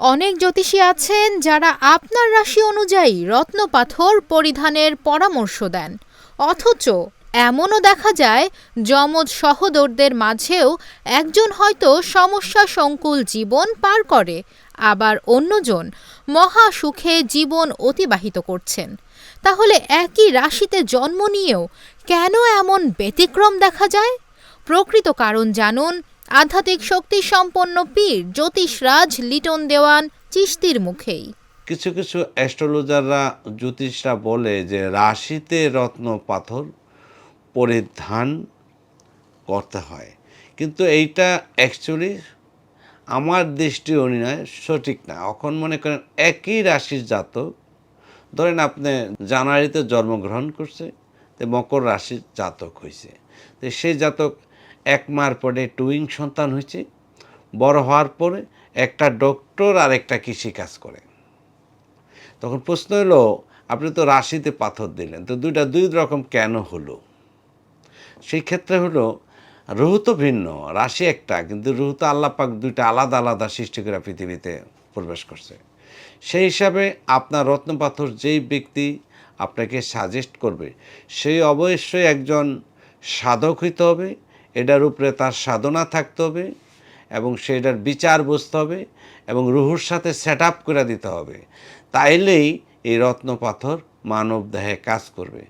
অনেক জ্যোতিষী আছেন যারা আপনার রাশি অনুযায়ী রত্নপাথর পরিধানের পরামর্শ দেন। অথচ এমনও দেখা যায়, যমজ সহোদরদের মাঝেও একজন হয়তো সমস্যা সংকুল জীবন পার করে, আবার অন্যজন মহা সুখে জীবন অতিবাহিত করছেন। তাহলে একই রাশিতে জন্ম নিয়েও কেন এমন ব্যতিক্রম দেখা যায়? প্রকৃত কারণ জানুন আধ্যাত্মিক শক্তি সম্পন্ন পীর জ্যোতিষরাজ লিটন দেওয়ান চিস্তির মুখেই। কিছু কিছু অ্যাস্ট্রোলজাররা জ্যোতিষরা বলে যে রাশিতে রত্ন পাথর পরিধান করতে হয়। কিন্তু এইটা অ্যাকচুয়ালি আমার দৃষ্টি অনুযায়ী সঠিক না। এখন মনে করেন একই রাশির জাতক, ধরেন আপনি জানুয়ারিতে জন্মগ্রহণ করছে, তো মকর রাশির জাতক হয়েছে তো সেই জাতক এক মার পরে টুইং সন্তান হয়েছে। বড় হওয়ার পরে একটা ডক্টর আর একটা কৃষিকাজ করে। তখন প্রশ্ন হলো, আপনি তো রাশিতে পাথর দিলেন, তো দুইটা দুই রকম কেন হলো? সেই ক্ষেত্রে হলো, রুহু তো ভিন্ন, রাশি একটা, কিন্তু রুহু তো আল্লাহ পাক দুইটা আলাদা আলাদা সৃষ্টি করে পৃথিবীতে প্রবেশ করছে। সেই হিসাবে আপনার রত্নপাথর যেই ব্যক্তি আপনাকে সাজেস্ট করবে, সেই অবশ্যই একজন সাধক হইতে হবে এটার উপরে তার সাধনা থাকতে হবে এবং সেটার বিচার বুঝতে হবে এবং রুহুর সাথে সেট আপ করে দিতে হবে। তাইলেই এই রত্ন পাথর মানব দেহে কাজ করবে।